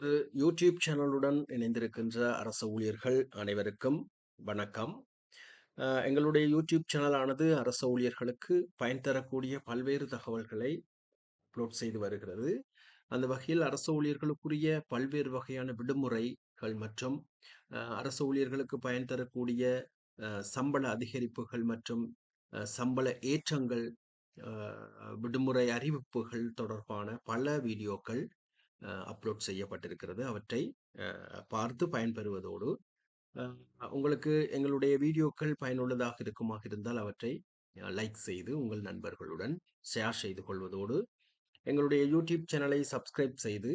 நமது யூடியூப் சேனலுடன் இணைந்திருக்கின்ற அரசு ஊழியர்கள் அனைவருக்கும் வணக்கம். எங்களுடைய யூடியூப் சேனலானது அரசு ஊழியர்களுக்கு பயன் தரக்கூடிய பல்வேறு தகவல்களை அப்லோட் செய்து வருகிறது. அந்த வகையில் அரசு ஊழியர்களுக்குரிய பல்வேறு வகையான விடுமுறைகள் மற்றும் அரசு ஊழியர்களுக்கு பயன் தரக்கூடிய சம்பள அதிகரிப்புகள் மற்றும் சம்பள ஏற்றங்கள் விடுமுறை அறிவிப்புகள் தொடர்பான பல வீடியோக்கள் அப்லோட் செய்யப்பட்டிருக்கிறது. அவற்றை பார்த்து பயன்பெறுவதோடு உங்களுக்கு எங்களுடைய வீடியோக்கள் பயனுள்ளதாக இருக்குமாக இருந்தால் அவற்றை லைக் செய்து உங்கள் நண்பர்களுடன் ஷேர் செய்து கொள்வதோடு எங்களுடைய யூடியூப் சேனலை சப்ஸ்கிரைப் செய்து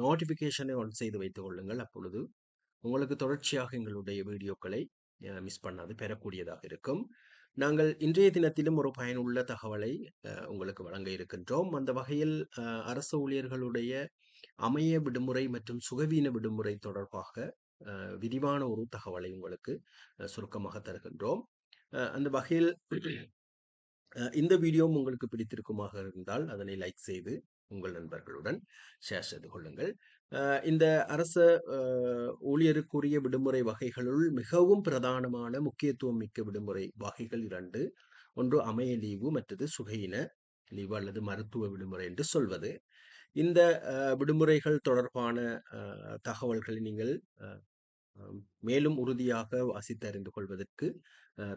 நோட்டிஃபிகேஷனை ஆன் செய்து வைத்துக் கொள்ளுங்கள். அப்பொழுது உங்களுக்கு தொடர்ச்சியாக எங்களுடைய வீடியோக்களை மிஸ் பண்ணாது பெறக்கூடியதாக இருக்கும். நாங்கள் இன்றைய தினத்திலும் ஒரு பயனுள்ள தகவலை அஹ், உங்களுக்கு வழங்க இருக்கின்றோம். அந்த வகையில் அரசு ஊழியர்களுடைய அமைய விடுமுறை மற்றும் சுகவீன விடுமுறை தொடர்பாக விரிவான ஒரு தகவலை உங்களுக்கு அஹ், சுருக்கமாக தருகின்றோம். அந்த வகையில் இந்த வீடியோ உங்களுக்கு பிடித்திருக்குமாக இருந்தால் அதனை லைக் செய்து உங்கள் நண்பர்களுடன் ஷேர் செய்து கொள்ளுங்கள். இந்த அரச ஊழியருக்குரிய விடுமுறை வகைகளுள் மிகவும் பிரதானமான முக்கியத்துவம் மிக்க விடுமுறை வகைகள் இரண்டு. ஒன்று அமைய லீவு மற்றது சுகையின லீவு அல்லது மருத்துவ விடுமுறை என்று சொல்வது. இந்த விடுமுறைகள் தொடர்பான தகவல்களை நீங்கள் மேலும் உறுதியாக வாசித்தறிந்து கொள்வதற்கு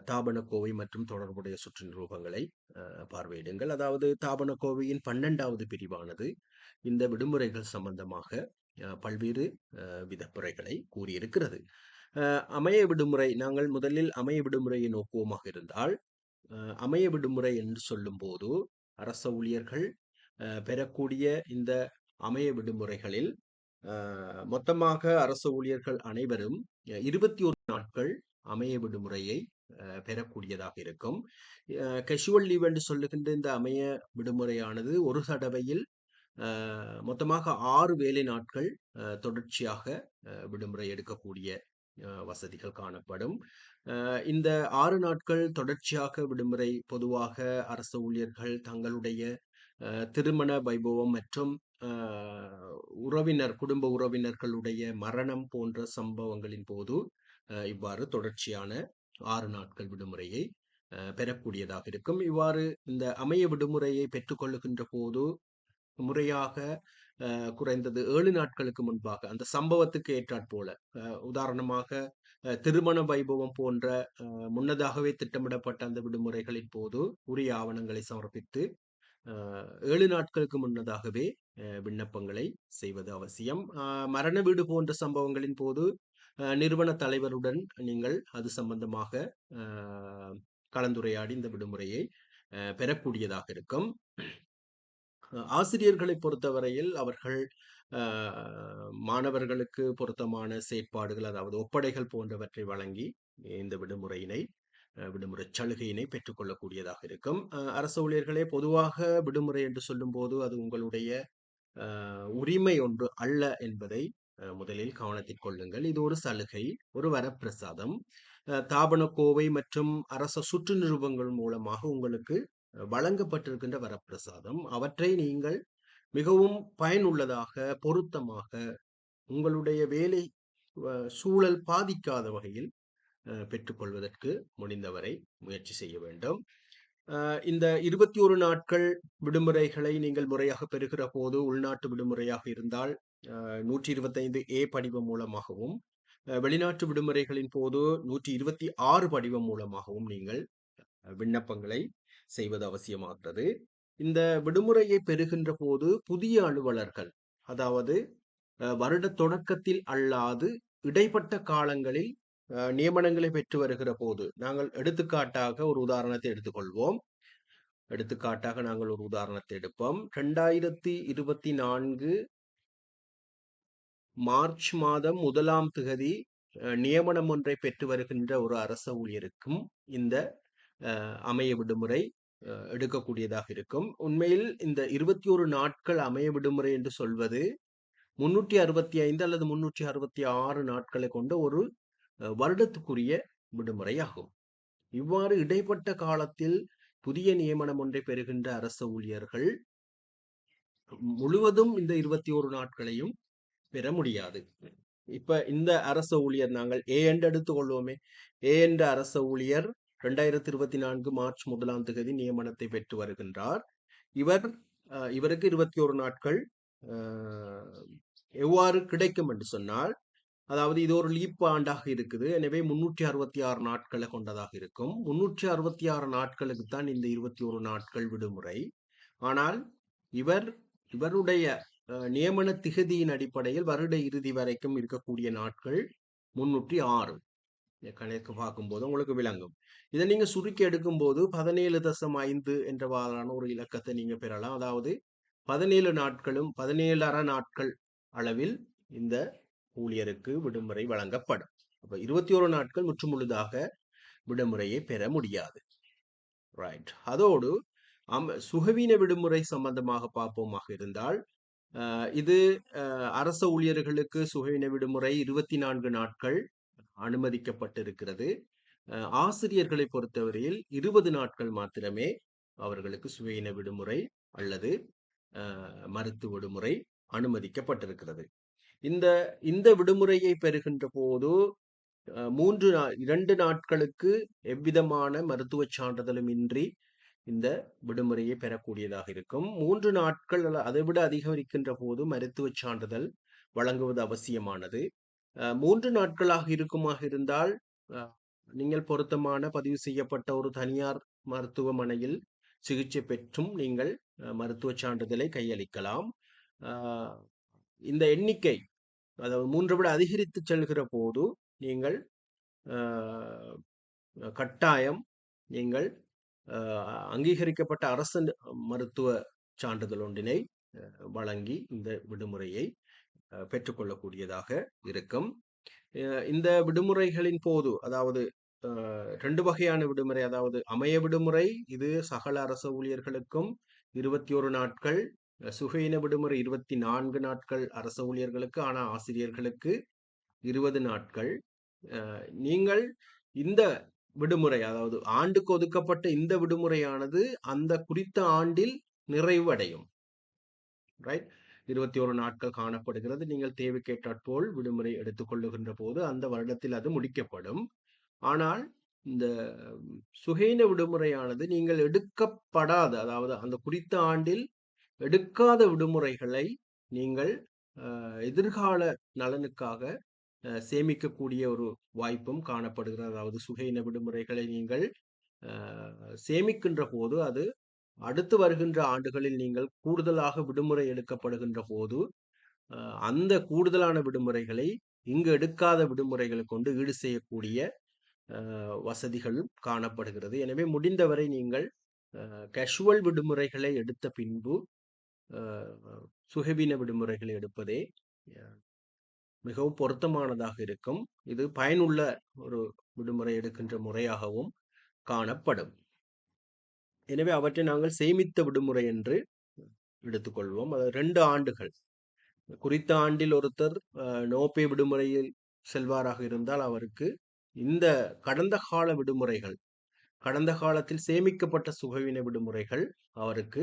தாபனக்கோவை மற்றும் தொடர்புடைய சுற்று நிரூபங்களை அஹ், பார்வையிடுங்கள். அதாவது தாபனக்கோவையின் பன்னெண்டாவது பிரிவானது இந்த விடுமுறைகள் சம்பந்தமாக பல்வேறு அஹ், விதப்புரைகளை கூறியிருக்கிறது. அமைய விடுமுறை நாங்கள் முதலில் அமைய விடுமுறையை நோக்குவோமாக இருந்தால் அஹ், அமைய விடுமுறை என்று சொல்லும்போது அரச ஊழியர்கள் அஹ், பெறக்கூடிய இந்த அமைய விடுமுறைகளில் மொத்தமாக அரசு ஊழியர்கள் அனைவரும் இருபத்தி ஒரு நாட்கள் அமைய விடுமுறையை பெறக்கூடியதாக இருக்கும். கெஷுவல் லீவ் என்று சொல்லுகின்ற இந்த அமைய விடுமுறையானது ஒரு தடவையில் மொத்தமாக ஆறு வேலை நாட்கள் தொடர்ச்சியாக விடுமுறை எடுக்கக்கூடிய வசதிகள் காணப்படும். இந்த ஆறு நாட்கள் தொடர்ச்சியாக விடுமுறை பொதுவாக அரசு ஊழியர்கள் தங்களுடைய திருமண வைபவம் மற்றும் உறவினர் குடும்ப உறவினர்களுடைய மரணம் போன்ற சம்பவங்களின் போது இவ்வாறு தொடர்ச்சியான ஆறு நாட்கள் விடுமுறையை பெறக்கூடியதாக இருக்கும். இவ்வாறு இந்த அமைய விடுமுறையை பெற்றுக்கொள்ளுகின்ற போது முறையாக குறைந்தது ஏழு நாட்களுக்கு முன்பாக அந்த சம்பவத்துக்கு ஏற்றாற் போல உதாரணமாக திருமண வைபவம் போன்ற முன்னதாகவே திட்டமிடப்பட்ட அந்த விடுமுறைகளின் போது உரிய ஆவணங்களை சமர்ப்பித்து ஏழு நாட்களுக்கு முன்னதாகவே விண்ணப்பங்களை செய்வது அவசியம். மரண வீடு போன்ற சம்பவங்களின் போது நிறுவன தலைவருடன் நீங்கள் அது சம்பந்தமாக கலந்துரையாடி இந்த விடுமுறையை பெறக்கூடியதாக இருக்கும். ஆசிரியர்களை பொறுத்தவரையில் அவர்கள் மாணவர்களுக்கு பொருத்தமான செயற்பாடுகள் அதாவது ஒப்படைகள் போன்றவற்றை வழங்கி இந்த விடுமுறையினை விடுமுறை சலுகையினை பெற்றுக்கொள்ளக்கூடியதாக இருக்கும். அரசு ஊழியர்களே பொதுவாக விடுமுறை என்று சொல்லும்போது அது உங்களுடைய உரிமை ஒன்று அல்ல என்பதை முதலில் கவனத்தில் கொள்ளுங்கள். இது ஒரு சலுகை ஒரு வரப்பிரசாதம். அஹ், கோவை மற்றும் அரச சுற்று நிறுவனங்கள் மூலமாக உங்களுக்கு வழங்கப்பட்டிருக்கின்ற வரப்பிரசாதம். அவற்றை நீங்கள் மிகவும் பயனுள்ளதாக பொருத்தமாக உங்களுடைய வேலை சூழல் பாதிக்காத வகையில் அஹ், பெற்றுக்கொள்வதற்கு முடிந்தவரை முயற்சி செய்ய வேண்டும். இந்த இருபத்தி ஒரு நாட்கள் விடுமுறைகளை நீங்கள் முறையாக பெறுகிற போது உள்நாட்டு விடுமுறையாக இருந்தால் நூற்றி இருபத்தைந்து ஏ படிவம் மூலமாகவும் வெளிநாட்டு விடுமுறைகளின் போது நூற்றி இருபத்தி ஆறு படிவம் மூலமாகவும் நீங்கள் விண்ணப்பங்களை செய்வது அவசியமாகிறது. இந்த விடுமுறையை பெறுகின்ற போது புதிய அலுவலர்கள் அதாவது வருட தொடக்கத்தில் அல்லாது இடைப்பட்ட காலங்களில் நியமனங்களை பெற்று வருகிற போது நாங்கள் எடுத்துக்காட்டாக ஒரு உதாரணத்தை எடுத்துக்கொள்வோம். எடுத்துக்காட்டாக நாங்கள் ஒரு உதாரணத்தை எடுப்போம். ரெண்டாயிரத்தி இருபத்தி நான்கு மார்ச் மாதம் முதலாம் திகதி அஹ், நியமனம் ஒன்றை பெற்று வருகின்ற ஒரு அரச ஊழியருக்கும் இந்த அஹ், அமைய விடுமுறை அஹ், எடுக்கக்கூடியதாக இருக்கும். உண்மையில் இந்த இருபத்தி ஒரு நாட்கள் அமைய விடுமுறை என்று சொல்வது முன்னூற்றி அறுபத்தி ஐந்து அல்லது முன்னூற்றி அறுபத்தி ஆறு நாட்களை கொண்ட ஒரு அஹ், வருடத்துக்குரிய விடுமுறை ஆகும் இவ்வாறு இடைப்பட்ட காலத்தில் புதிய நியமனம் ஒன்றை பெறுகின்ற அரச ஊழியர்கள் முழுவதும் இந்த இருபத்தி ஒரு நாட்களையும் பெற முடியாது. இப்ப இந்த அரச ஊழியர் நாங்கள் ஏ என்று எடுத்துக்கொள்வோமே. ஏ என்ற அரச ஊழியர் இரண்டாயிரத்தி இருபத்தி நான்கு மார்ச் முதலாம் தேதி நியமனத்தை பெற்று வருகின்றார். இவர் இவருக்கு இருபத்தி ஒரு நாட்கள் எவ்வாறு கிடைக்கும் என்று சொன்னால் அதாவது இது ஒரு லீப் ஆண்டாக இருக்குது. எனவே முன்னூற்றி அறுபத்தி ஆறு நாட்களை கொண்டதாக இருக்கும். முன்னூற்றி அறுபத்தி ஆறு நாட்களுக்கு தான் இந்த இருபத்தி ஒரு நாட்கள் விடுமுறை. ஆனால் இவர் இவருடைய நியமன திகதியின் அடிப்படையில் வருட இறுதி வரைக்கும் இருக்கக்கூடிய நாட்கள் முன்னூற்றி ஆறு. கணக்கு பார்க்கும்போது உங்களுக்கு விளங்கும். இதை நீங்க சுருக்கி எடுக்கும்போது பதினேழு தசம் ஐந்து என்றவாறான ஒரு இலக்கத்தை நீங்க பெறலாம். அதாவது பதினேழு நாட்களும் பதினேழு அற நாட்கள் அளவில் இந்த ஊழியருக்கு விடுமுறை வழங்கப்படும். அப்ப இருபத்தி ஒரு நாட்கள் முற்றுமுழுதாக விடுமுறையை பெற முடியாது. ரைட் அதோடு சுகவீன விடுமுறை சம்பந்தமாக பார்ப்போமாக இருந்தால் இது அரச ஊழியர்களுக்கு சுகையின விடுமுறை இருபத்தி நான்கு நாட்கள் அனுமதிக்கப்பட்டிருக்கிறது. ஆசிரியர்களை பொறுத்தவரையில் இருபது நாட்கள் மாத்திரமே அவர்களுக்கு சுகையின விடுமுறை அல்லது மருத்துவ விடுமுறை அனுமதிக்கப்பட்டிருக்கிறது. இந்த இந்த விடுமுறையை பெறுகின்ற போது மூன்று இரண்டு நாட்களுக்கு எவ்விதமான மருத்துவ சான்றிதழும் இன்றி இந்த விடுமுறையை பெறக்கூடியதாக இருக்கும். மூன்று நாட்கள் அதை விட அதிகரிக்கின்ற போது மருத்துவ சான்றிதழ் வழங்குவது அவசியமானது. மூன்று நாட்களாக இருக்குமாக இருந்தால் நீங்கள் பொருத்தமான பதிவு செய்யப்பட்ட ஒரு தனியார் மருத்துவமனையில் சிகிச்சை பெற்றும் நீங்கள் மருத்துவ சான்றிதழை கையளிக்கலாம். இந்த எண்ணிக்கை அதாவது மூன்று விட அதிகரித்து செல்கிற போது நீங்கள் கட்டாயம் நீங்கள் அங்கீகரிக்கப்பட்ட அரசு மருத்துவ சான்றிதழ் ஒன்றினை வழங்கி இந்த விடுமுறையை பெற்றுக்கொள்ளக்கூடியதாக இருக்கும். இந்த விடுமுறைகளின் போது அதாவது ரெண்டு வகையான விடுமுறை அதாவது அமைய விடுமுறை இது சகல அரச ஊழியர்களுக்கும் இருபத்தி ஒரு நாட்கள் சுகையின விடுமுறை இருபத்தி நான்கு நாட்கள் அரச ஊழியர்களுக்கு ஆனால் ஆசிரியர்களுக்கு இருபது நாட்கள். நீங்கள் இந்த விடுமுறை அதாவது ஆண்டுக்கு ஒதுக்கப்பட்ட இந்த விடுமுறையானது அந்த குறித்த ஆண்டில் நிறைவடையும். ரைட் இருபத்தி ஒரு நாட்கள் காணப்படுகிறது. நீங்கள் தேவைக்கேற்றாற்போல் விடுமுறை எடுத்துக்கொள்ளுகின்ற போது அந்த வருடத்தில் அது முடிக்கப்படும். ஆனால் இந்த சுகைன விடுமுறையானது நீங்கள் எடுக்கப்படாத அதாவது அந்த குறித்த ஆண்டில் எடுக்காத விடுமுறைகளை நீங்கள் எதிர்கால நலனுக்காக சேமிக்கக்கூடிய ஒரு வாய்ப்பும் காணப்படுகிறது. அதாவது சுகையின விடுமுறைகளை நீங்கள் சேமிக்கின்ற போது அது அடுத்து வருகின்ற ஆண்டுகளில் நீங்கள் கூடுதலாக விடுமுறை எடுக்கப்படுகின்ற போது அந்த கூடுதலான விடுமுறைகளை இங்கு எடுக்காத விடுமுறைகளை கொண்டு ஈடு செய்யக்கூடிய வசதிகள் காணப்படுகிறது. எனவே முடிந்தவரை நீங்கள் கேஷுவல் விடுமுறைகளை எடுத்த பின்பு சுகவீன விடுமுறைகளை எடுப்பதே மிகவும் பொருத்தமானதாக இருக்கும். இது பயனுள்ள ஒரு விடுமுறை எடுக்கின்ற முறையாகவும் காணப்படும். எனவே அவற்றை நாங்கள் சேமித்த விடுமுறை என்று எடுத்துக்கொள்வோம். அது ரெண்டு ஆண்டுகள். குறித்த ஆண்டில் ஒருத்தர் நோபே விடுமுறையில் செல்வாராக இருந்தால் அவருக்கு இந்த கடந்த கால விடுமுறைகள் கடந்த காலத்தில் சேமிக்கப்பட்ட சுகவின விடுமுறைகள் அவருக்கு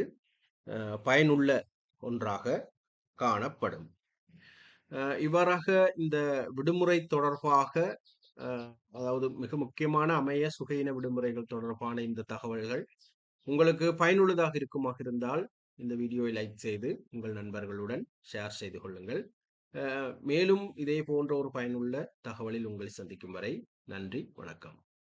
பயனுள்ள ஒன்றாக காணப்படும். இவ்வாறாக இந்த விடுமுறை தொடர்பாக அதாவது மிக முக்கியமான அமைய சுகையின விடுமுறைகள் தொடர்பான இந்த தகவல்கள் உங்களுக்கு பயனுள்ளதாக இருக்குமாக இருந்தால் இந்த வீடியோவை லைக் செய்து உங்கள் நண்பர்களுடன் ஷேர் செய்து கொள்ளுங்கள். மேலும் இதே போன்ற ஒரு பயனுள்ள தகவலில் உங்களை சந்திக்கும் வரை நன்றி வணக்கம்.